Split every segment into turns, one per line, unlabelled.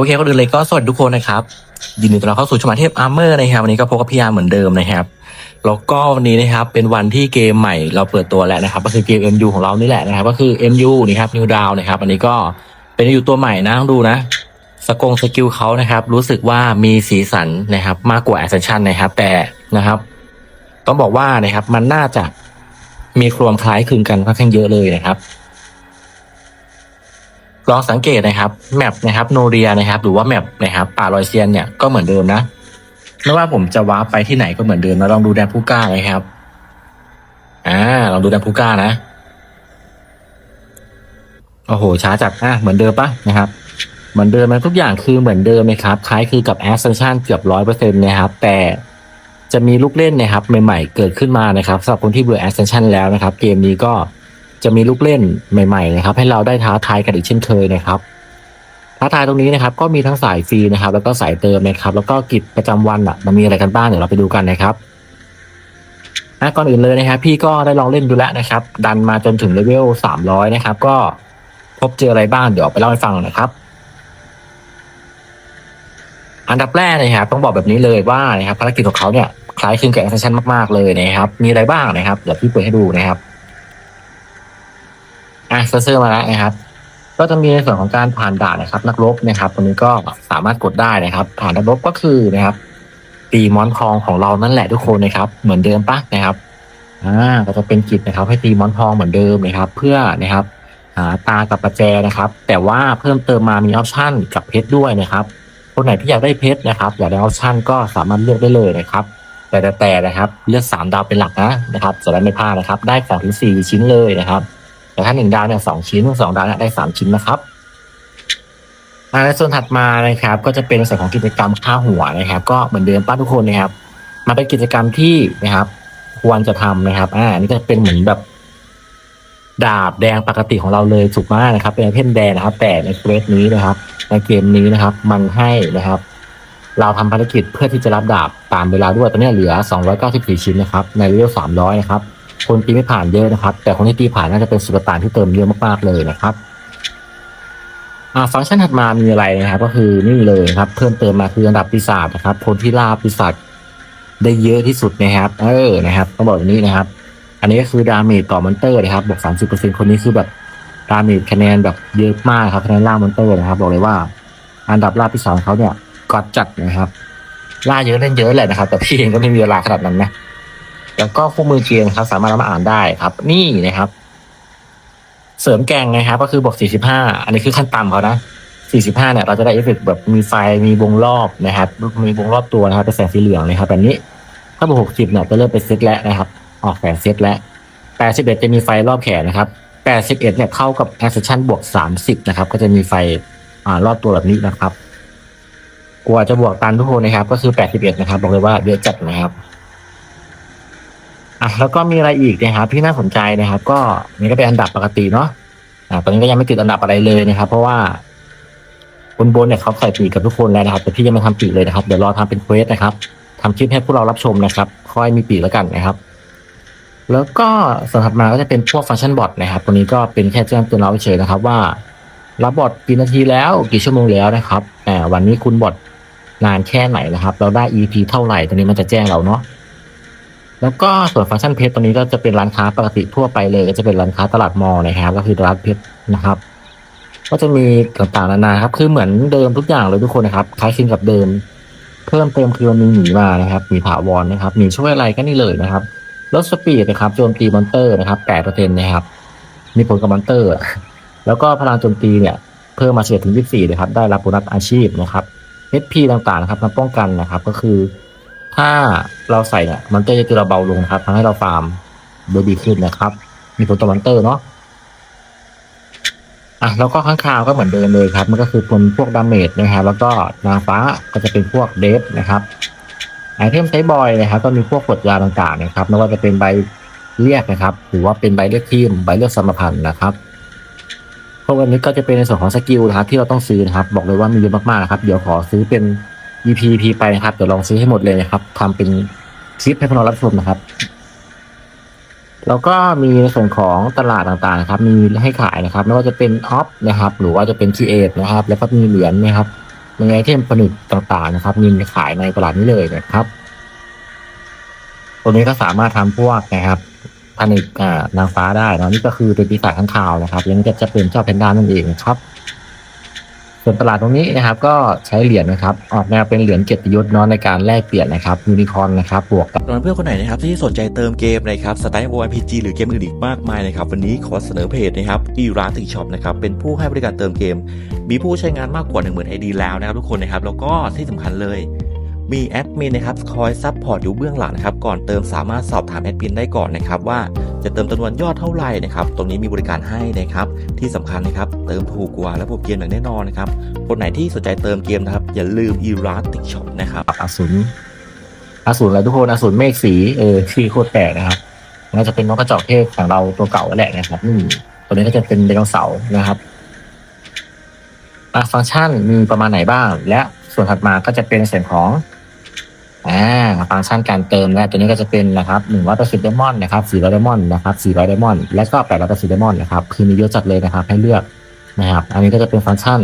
โอเคคนอื่นเลยก็สวัสดีทุกคนนะครับ ยินดีต้อนรับเข้าสู่ชมาเทพอาร์เมอร์นะครับวันนี้ก็พบกับพี่อาร์เหมือนเดิมนะครับแล้วก็วันนี้นะครับเป็นวันที่เกมใหม่เราเปิดตัวแล้วนะครับ ก็คือเกม MU ของเรานี่แหละนะครับ ก็คือ MU นี่ครับ New Down นะครับ อันนี้ก็เป็นอยู่ตัวใหม่นะต้องดูนะ สกงสกิลเขานะครับ รู้สึกว่ามีสีสันนะครับ มากกว่า Ascension นะครับ แต่นะครับ ต้องบอกว่านะครับมันน่าจะมีความคล้ายคลึงกันค่อนข้างเยอะเลยนะครับ ลองสังเกตนะครับแมปนะครับโนเรียนะครับ หรือว่าแมปนะครับป่าลอยเซียนเนี่ยก็เหมือนเดิมนะไม่ว่าผมจะว้าร์ปไปที่ไหนก็เหมือนเดิมนะลองดูแดนผู้กล้าเลยครับอ่าลองดูแดนผู้กล้านะโอ้โหช้าจัดอะเหมือนเดิมปะนะครับเหมือนเดิมนะทุกอย่างคือเหมือนเดิมนะครับคล้ายคือกับ Ascension เกือบร้อยเปอร์เซ็นต์นะครับ แต่จะมีลูกเล่นนะครับใหม่ๆเกิดขึ้นมานะครับสำหรับคนที่เบื่อ Ascension แล้วนะครับ เกมนี้ก็ จะมีลูกเล่นใหม่ๆนะครับ ให้เราได้ท้าทายกันอีกเช่นเคยนะครับท้าทายตรงนี้นะครับ ก็มีทั้งสายฟรีนะครับ แล้วก็สายเติมนะครับ แล้วก็กิจประจำวันอะ มันมีอะไรกันบ้างเดี๋ยวเราไปดูกันนะครับอะก่อนอื่นเลยนะครับ พี่ก็ได้ลองเล่นดูแล้วนะครับ ดันมาจนถึงเลเวลสามร้อยนะครับ ก็พบเจออะไรบ้างเดี๋ยวไปเล่าให้ฟังนะครับอันดับแรกนะครับต้องบอกแบบนี้เลยว่านะครับภารกิจของเขาเนี่ยคล้ายคลึงกับแอคชั่นมากๆเลยนะครับ มีอะไรบ้างนะครับ เดี๋ยวพี่เปิดให้ดูนะครับ อะเซอร์มาแล้วนะครับ ก็จะมีในส่วนของการผ่านด่านนะครับ นักรบนะครับตรงนี้ก็สามารถกดได้นะครับ ผ่านนักรบก็คือนะครับตีมอนทองของเรานั่นแหละทุกคนนะครับ เหมือนเดิมปะนะครับอ่าก็จะเป็นกิจนะครับ ให้ตีมอนทองเหมือนเดิมนะครับ เพื่อนะครับหาตากับประแจนะครับ แต่ว่าเพิ่มเติมมามีออปชั่นกับเพชรด้วยนะครับ คนไหนที่อยากได้เพชรนะครับอยากได้ออปชั่นก็สามารถเลือกได้เลยนะครับ แต่แต่นะครับ เลือกสามดาวเป็นหลักนะนะครับจะได้ไม่พลาดนะครับ ได้ของถึงสี่ชิ้นเลยนะครับ แต่ถ้าหนึ่งดาวเนี่ยสองชิ้นสองดาวเนี่ยได้สามชิ้นนะครับในส่วนถัดมานะครับ ก็จะเป็นส่วนของกิจกรรมค่าหัวนะครับ ก็เหมือนเดิมป้าทุกคนนะครับมันเป็นกิจกรรมที่นะครับ ควรจะทำนะครับ อ่าอันนี่จะเป็นเหมือนแบบ ดาบแดงปกติของเราเลยถูกมากนะครับ เป็นไอเทมแดงนะครับ แต่ในเกรดนี้นะครับ ในเกมนี้นะครับ มันให้นะครับ เราทำภารกิจเพื่อที่จะรับดาบตามเวลาด้วยตอนนี้เหลือ 294 ชิ้นนะครับ ในเลเวล300 นะครับ คนตีไม่ผ่านเยอะนะครับ แต่คนที่ตีผ่านน่าจะเป็นสุลต่านที่เติมเยอะมากๆเลยนะครับอ่าฟังก์ชันถัดมามีอะไรนะครับ ก็คือนี่เลยครับ เพิ่มเติมมาคืออันดับปีศาจนะครับ คนที่ล่าปีศาจได้เยอะที่สุดนะครับ เออนะครับต้องบอกอย่างนี้นะครับ อันนี้ก็คือดาเมจต่อมอนเตอร์นะครับบอก30%คนนี้คือแบบดาเมจคะแนนแบบเยอะมากครับคะแนนล่ามอนเตอร์นะครับ บอกเลยว่า อันดับล่าปีศาจเขาเนี่ยกอดจัดนะครับ ล่าเยอะเล่นเยอะแหละนะครับ แต่พี่เองก็ไม่มีเวลาขนาดนั้นนะ แล้วก็คู่มือเกมครับ สามารถเอามาอ่านได้ครับ นี่นะครับ เสริมแกงนะครับ ก็คือบวก45 อันนี้คือขั้นต่ำเขานะ 45เนี่ยเราจะได้เอฟเฟกต์แบบมีไฟมีวงรอบนะครับ มีวงรอบตัวนะครับเป็นแสงสีเหลืองนะครับแบบนี้ถ้าบวก60เนี่ยจะเริ่มเป็นเซตแล้วนะครับ ออกแสงเซตแล้ว81จะมีไฟรอบแขนนะครับ81เนี่ยเข้ากับแอคชั่นบวก30นะครับ ก็จะมีไฟอ่ารอบตัวแบบนี้นะครับกว่าจะบวกตันทุกคนนะครับ ก็คือ81นะครับบอกเลยว่าเยอะจัดนะครับ อะแล้วก็มีอะไรอีกนะครับที่น่าสนใจนะครับ ก็นี่ก็เป็นอันดับปกติเนาะอ่าตอนนี้ก็ยังไม่ติดอันดับอะไรเลยนะครับ เพราะว่าบนบนเนี่ยเขาใส่ปีกกับทุกคนแล้วนะครับ แต่พี่ยังไม่ทำปีกเลยนะครับ เดี๋ยวรอทำเป็นเควสนะครับทำคลิปให้พวกเรารับชมนะครับ ค่อยมีปีกแล้วกันนะครับ แล้วก็ส่วนถัดมาก็จะเป็นพวกฟังก์ชันบอทนะครับตัวนี้ก็เป็นแค่แจ้งเตือนเราเฉยนะครับ ว่ารับบอทกี่นาทีแล้วกี่ชั่วโมงแล้วนะครับอ่าวันนี้คุณบอทนานแค่ไหนนะครับ เราได้ EP เท่าไหร่ตัวนี้มันจะแจ้งเราเนาะ แล้วก็ส่วนฟังก์ชันเพชรตัวนี้ก็จะเป็นร้านค้าปกติทั่วไปเลย ก็จะเป็นร้านค้าตลาดมอลล์นะครับ ก็คือร้านเพชรนะครับ ก็จะมีต่างๆนานาครับ คือเหมือนเดิมทุกอย่างเลยทุกคนนะครับ คล้ายคลึงกับเดิม เพิ่มเติมคือมันมีหมีมานะครับมีถาวรนะครับมีช่วยอะไรก็นี่เลยนะครับลดสปีดนะครับโจมตีมอนเตอร์นะครับแปดเปอร์เซ็นต์นะครับ มีผลกับมอนเตอร์ แล้วก็พลังโจมตีเนี่ย เพิ่มมาเฉลี่ยถึง24นะครับ ได้รับโบนัสอาชีพนะครับ HP ต่างๆนะครับมาป้องกันนะครับ ก็คือ ถ้าเราใส่เนี่ยมันก็จะตีเราเบาลงครับทำให้เราฟาร์มโดยดีขึ้นนะครับ มีผลต่อมอนเตอร์เนาะอะแล้วก็ข้างคาวก็เหมือนเดิมเลยครับ มันก็คือผลพวกดาเมจนะครับ แล้วก็นางฟ้าก็จะเป็นพวกเดฟนะครับไอเทมใช้บอยนะครับ ก็มีพวกกดยาต่างๆนะครับไม่ว่าจะเป็นใบเรียกนะครับ หรือว่าเป็นใบเลือกทีมใบเลือกสมพันธ์นะครับพวกอันนี้ก็จะเป็นในส่วนของสกิลนะครับที่เราต้องซื้อนะครับ บอกเลยว่ามีเยอะมากๆนะครับ เดี๋ยวขอซื้อเป็น EP EP ไปนะครับ เดี๋ยวลองซื้อให้หมดเลยนะครับทำเป็นคลิปให้พวกเรารับชมนะครับ แล้วก็มีในส่วนของตลาดต่างๆนะครับ มีให้ขายนะครับไม่ว่าจะเป็นออฟนะครับ หรือว่าจะเป็น c ีเอทนะครับ แล้วก็มีเหรียญนะครับมีไอเทมผนึกต่างๆนะครับ มีขายในตลาดนี้เลยนะครับตัวนี้ก็สามารถทำพวกนะครับผนึกอ่านางฟ้าได้นะนี่ก็คือเป็นปีศาจข้างคาวนะครับยังจะจะเป็นเจ้าแพนด้านั่นเองครับ ส่วนตลาดตรงนี้นะครับก็ใช้เหรียญนะครับ ออกแนวเป็นเหรียญเกียรติยศเนาะในการแลกเปลี่ยนนะครับยูนิคอนนะครับบวกกับ
สำหรับเพื่อนคนไหนนะครับที่สนใจเติมเกมนะครับสไตล์ ORPG หรือเกมอื่นอีกมากมายนะครับวันนี้ขอเสนอเพจนะครับอีร้านติช็อปนะครับเป็นผู้ให้บริการเติมเกม มีผู้ใช้งานมากกว่า 1 0,000 ID แล้วนะครับทุกคนนะครับแล้วก็ที่สำคัญเลย มีแอดมินนะครับคอยซัพพอร์ตอยู่เบื้องหลังนะครับก่อนเติมสามารถสอบถามแอดมินได้ก่อนนะครับว่าจะเติมจำนวนยอดเท่าไหร่นะครับตรงนี้มีบริการให้นะครับที่สำคัญนะครับเติมถูกกว่าและระบบเกมอย่างแน่นอนนะครับคนไหนที่สนใจเติมเกมนะครับอย่าลืมอีร้าติช็อปนะครับ
อสูรอสูรอะไรทุกคนอสูรเมฆสีเออชื่อโคตรแปลกนะครับน่าจะเป็นนกกระจอกเทศของเราตัวเก่าแหละนะครับนี่ตัวนี้ก็จะเป็นไดโนเสาร์นะครับอะฟังก์ชันมีประมาณไหนบ้าง และส่วนถัดมาก็จะเป็นส่วนของ อ่าฟังก์ชันการเติมและตัวนี้ก็จะเป็นนะครับหนึ่งร้อยแปดสิบไดมอนด์นะครับสี่ร้อยไดมอนด์นะครับสี่ร้อยไดมอนด์และก็แปดร้อยแปดสิบไดมอนด์นะครับคือมีเยอะจัดเลยนะครับให้เลือกนะครับ อันนี้ก็จะเป็นฟังก์ชัน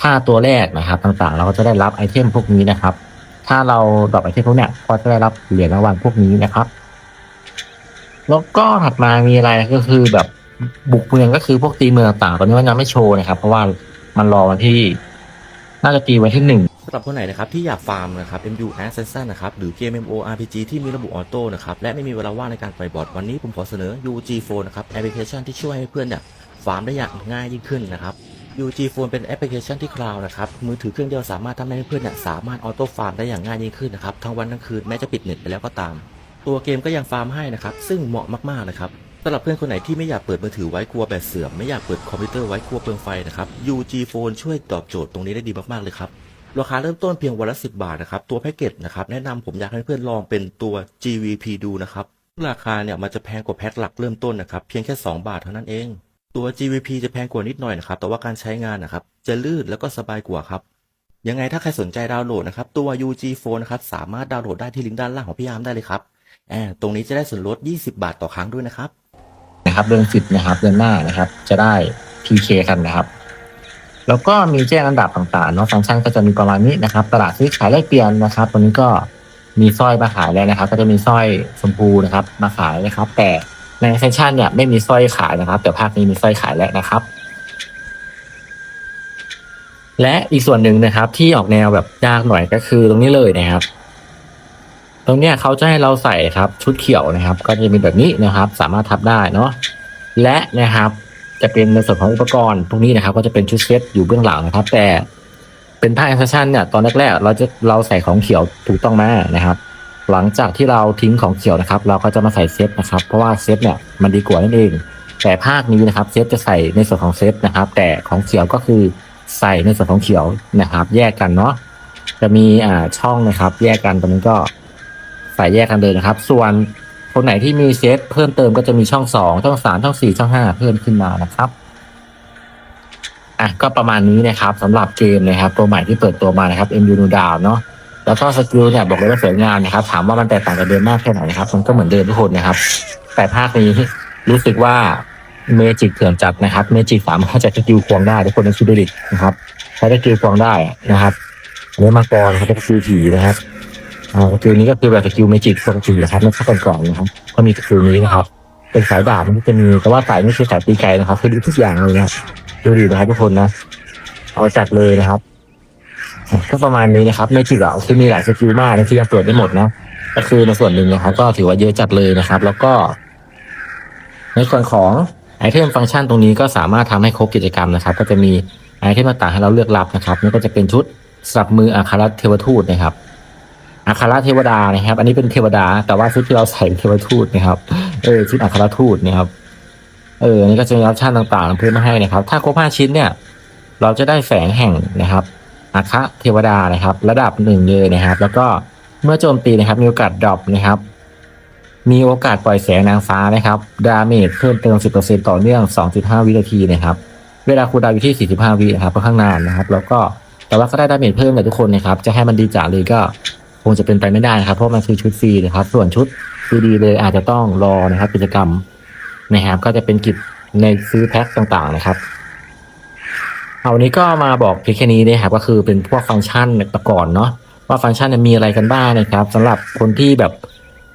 ค่าตัวแรกนะครับต่างๆ เราก็จะได้รับไอเทมพวกนี้นะครับ ถ้าเราดรอปไอเทมพวกเนี้ยก็จะได้รับเหรียญรางวัลพวกนี้นะครับ แล้วก็ถัดมามีอะไรก็คือแบบบุกเมืองก็คือพวกตีเมืองต่างๆตอนนี้มันยังไม่โชว์นะครับ เพราะว่ามันรอวันที่น่าจะตีวันที่หนึ่ง
สำหรับคนไหนนะครับที่อยากฟาร์มนะครับ MU Assassin นะครับหรือเกม MMORPG ที่มีระบบออโต้นะครับและไม่มีเวลาว่างในการปล่อยบอทวันนี้ผมขอเสนอ UG Phone นะครับแอปพลิเคชันที่ช่วยให้เพื่อนเนี่ยฟาร์มได้อย่างง่ายยิ่งขึ้นนะครับ UG Phone เป็นแอปพลิเคชันที่คลาวด์นะครับมือถือเครื่องเดียวสามารถทำให้เพื่อนเนี่ยสามารถออโต้ฟาร์มได้อย่างง่ายยิ่งขึ้นนะครับทั้งวันทั้งคืนแม้จะปิดเน็ตไปแล้วก็ตาม ตัวเกมก็ยังฟาร์มให้นะครับซึ่งเหมาะมากๆนะครับสำหรับเพื่อนคนไหนที่ไม่อยากเปิดมือถือไว้กลัวแบตเสื่อมไม่อยากเปิดคอมพิวเตอร์ไว้กลัวเปลืองไฟนะครับ UG Phone ช่วยตอบโจทย์ตรงนี้ได้ดีมากๆเลยครับ ราคาเริ่มต้นเพียงวันละ 10 บาทนะครับ ตัวแพ็กเกจนะครับ แนะนำผมอยากให้เพื่อนลองเป็นตัว GVP ดูนะครับ ราคาเนี่ยมันจะแพงกว่าแพ็คหลักเริ่มต้นนะครับ เพียงแค่ 2 บาทเท่านั้นเอง ตัว GVP จะแพงกว่านิดหน่อยนะครับ แต่ว่าการใช้งานนะครับ จะลื่นแล้วก็สบายกว่าครับ ยังไงถ้าใครสนใจดาวน์โหลดนะครับ ตัว UG Phone นะครับ สามารถดาวน์โหลดได้ที่ลิงก์ด้านล่างของพี่ยามได้เลยครับแอบตรงนี้จะได้ส่วนลด 20 บาทต่อครั้งด้วยนะครับ
นะครับเดือนสิบนะครับเดือนหน้านะครับ จะได้ PK กันนะครับ แล้วก็มีแจ้งอันดับต่างๆเนาะฟังก์ชันก็จะมีประมาณนี้นะครับ ตลาดซื้อขายแลกเปลี่ยนนะครับตัวนี้ก็มีสร้อยมาขายแล้วนะครับ ก็จะมีสร้อยชมพูนะครับ มาขายนะครับ แต่ในเซสชันเนี่ยไม่มีสร้อยขายนะครับ แต่ภาคนี้มีสร้อยขายแล้วนะครับ และอีกส่วนหนึ่งนะครับ ที่ออกแนวแบบยากหน่อยก็คือตรงนี้เลยนะครับ ตรงเนี้ยเขาจะให้เราใส่ครับ ชุดเขียวนะครับ ก็จะมีแบบนี้นะครับ สามารถทับได้เนาะและนะครับ จะเป็นในส่วนของอุปกรณ์พวกนี้นะครับ ก็จะเป็นชุดเซตอยู่เบื้องหลังนะครับ แต่เป็นภาคแอคชั่นเนี่ยตอนแรกๆเราจะเราใส่ของเขียวถูกต้องไหมนะครับ หลังจากที่เราทิ้งของเขียวนะครับ เราก็จะมาใส่เซตนะครับ เพราะว่าเซตเนี่ยมันดีกว่านั่นเอง แต่ภาคนี้นะครับเซตจะใส่ในส่วนของเซตนะครับ แต่ของเขียวก็คือใส่ในส่วนของเขียวนะครับ แยกกันเนาะจะมีอ่าช่องนะครับ แยกกันตรงนี้ก็ใส่แยกกันเลยนะครับ ส่วน คนไหนที่มีเซตเพิ่มเติมก็จะมีช่องสองช่องสามช่องสี่ช่องห้าเพิ่มขึ้นมานะครับอะก็ประมาณนี้นะครับสำหรับเกมนะครับ ตัวใหม่ที่เปิดตัวมานะครับ MU n o d o w n เนาะแล้วก็สกิลเนี่ยบอกเลยว่าสวยงามนะครับ ถามว่ามันแตกต่างจากเดิมมากแค่ไหนนะครับ มันก็เหมือนเดิมทุกคนนะครับ แต่ภาคนี้รู้สึกว่าเมจิกเถื่อนจัดนะครับ เมจิกสามารถจะสกิลควงได้ทุกคนในคิดดูดินะครับใช้สกิลควงได้นะครับอันนี้มังกรนะครับเป็นสกิลผีนะครับ อ่าสกิลนี้ก็คือแบบสกิลเมจิกปกตินะครับไม่ใช่ก่อนๆนะครับก็มีสกิลนี้นะครับ เป็นสายดาบมันก็จะมีแต่ว่าสายนี่คือสายตีไกลนะครับคือดูทุกอย่างเลยนะดูดีนะครับทุกคนนะเอาจัดเลยนะครับก็ประมาณนี้นะครับเมจิกอะคือมีหลายสกิลมากนะที่ยังเปิดได้หมดนะก็คือในส่วนหนึ่งนะครับ ก็ถือว่าเยอะจัดเลยนะครับ แล้วก็ ในส่วนของไอเทมฟังก์ชันตรงนี้ก็สามารถทำให้ครบกิจกรรมนะครับ ก็จะมีไอเทมต่างๆให้เราเลือกรับนะครับนี่ก็จะเป็นชุดสับมืออัคารเทวทูตนะครับ อัครเทวดานะครับ อันนี้เป็นเทวดา แต่ว่าชุดที่เราใส่เป็นเทวทูตนะครับเออชุดอัครทูตนะครับเอออันนี้ก็จะมีออปชั่นต่างๆเพิ่มมาให้นะครับ ถ้าครบห้าชิ้นเนี่ย เราจะได้แฝงแห่งนะครับอัครเทวดานะครับ ระดับหนึ่งเลยนะครับ แล้วก็เมื่อโจมตีนะครับ มีโอกาสดรอปนะครับ มีโอกาสปล่อยแสงนางฟ้านะครับ ดาเมจเพิ่มเติม10%ต่อเนื่อง 2.5 วินาทีนะครับ เวลาคูดาวอยู่ที่ 45 วินะครับค่อนข้างนานนะครับ แล้วก็แต่ว่าก็ได้ดาเมจเพิ่มเลยทุกคนนะครับ จะให้มันดีจ๋าเลยก็ งจะเป็นไปไม่ได้นะครับ เพราะมันคือชุดฟรีนะครับ ส่วนชุดฟรีเลยอาจจะต้องรอนะครับกิจกรรมนะครับก็จะเป็นกิจในซื้อแพ็คต่างๆนะครับเอาวันนี้ก็มาบอกเพียงแค่นี้นะครับก็คือเป็นพวกฟังก์ชันแต่ก่อนเนาะว่าฟังก์ชันมีอะไรกันบ้างนะครับสำหรับคนที่แบบ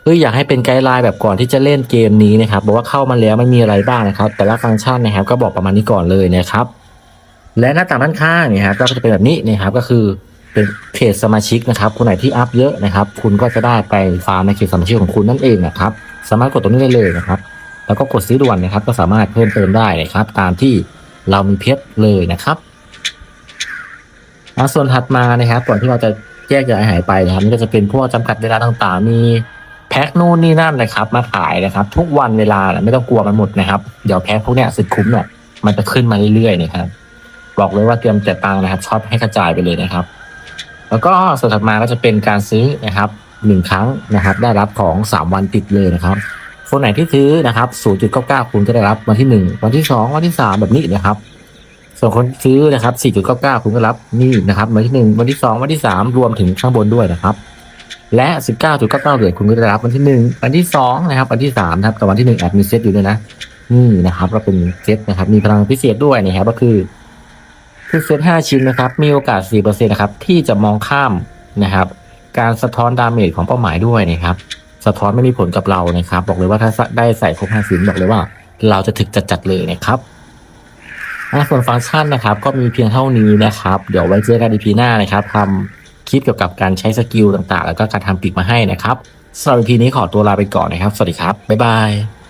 เฮ้ยอยากให้เป็นไกด์ไลน์แบบก่อนที่จะเล่นเกมนี้นะครับบอกว่าเข้ามาแล้วมันมีอะไรบ้างนะครับ แต่ละฟังก์ชันนะครับ ก็บอกประมาณนี้ก่อนเลยนะครับ และหน้าต่างด้านข้างเนี่ยครับก็จะเป็นแบบนี้นะครับก็คือ เป็นเพจสมาชิกนะครับ คนไหนที่อัพเยอะนะครับ คุณก็จะได้ไปฟาร์มในเขตสมาชิกของคุณนั่นเองนะครับ สามารถกดตรงนี้ได้เลยนะครับ แล้วก็กดซื้อด่วนนะครับ ก็สามารถเพิ่มเติมได้นะครับ ตามที่เรามีเพชรเลยนะครับส่วนถัดมานะครับ ก่อนที่เราจะแยกย้ายหายไปนะครับนี่ก็จะเป็นพวกจำกัดเวลาต่างๆ มีแพ็คนู่นนี่นั่นนะครับ มาขายนะครับ ทุกวันเวลาไม่ต้องกลัวมันหมดนะครับ เดี๋ยวแพ็คพวกเนี้ยสุดคุ้มเนี่ยมันจะขึ้นมาเรื่อยๆนะครับบอกเลยว่าเตรียมจ่ายตังค์นะครับชอบให้กระจายไปเลยนะครับ แล้วก็ส่วนถัดมาก็จะเป็นการซื้อนะครับหนึ่งครั้งนะครับ ได้รับของสามวันติดเลยนะครับ คนไหนที่ซื้อนะครับ0.99คุณก็ได้รับวันที่1วันที่2วันที่3แบบนี้นะครับ ส่วนคนซื้อนะครับ4.99คุณก็รับนี่นะครับวันที่1วันที่2วันที่3รวมถึงข้างบนด้วยนะครับและ19.99เหรียญคุณก็ได้รับวันที่1วันที่2นะครับวันที่3นะครับกับวันที่1แอดมีเซตอยู่ด้วยนะนี่นะครับก็เป็นเซตนะครับ มีพลังพิเศษด้วยนะครับก็คือ คือเซต5ชิ้นนะครับ มีโอกาส4%นะครับ ที่จะมองข้ามนะครับ การสะท้อนดาเมจของเป้าหมายด้วยนะครับ สะท้อนไม่มีผลกับเรานะครับ บอกเลยว่าถ้าได้ใส่ครบห้าชิ้นบอกเลยว่า เราจะถึกจัดๆเลยนะครับส่วนฟังก์ชันนะครับ ก็มีเพียงเท่านี้นะครับ เดี๋ยวไว้เจอกันอีพีหน้านะครับทำคลิปเกี่ยวกับการใช้สกิลต่างๆ แล้วก็การทำปีกมาให้นะครับสำหรับอีพีนี้ขอตัวลาไปก่อนนะครับ สวัสดีครับ บ๊ายบาย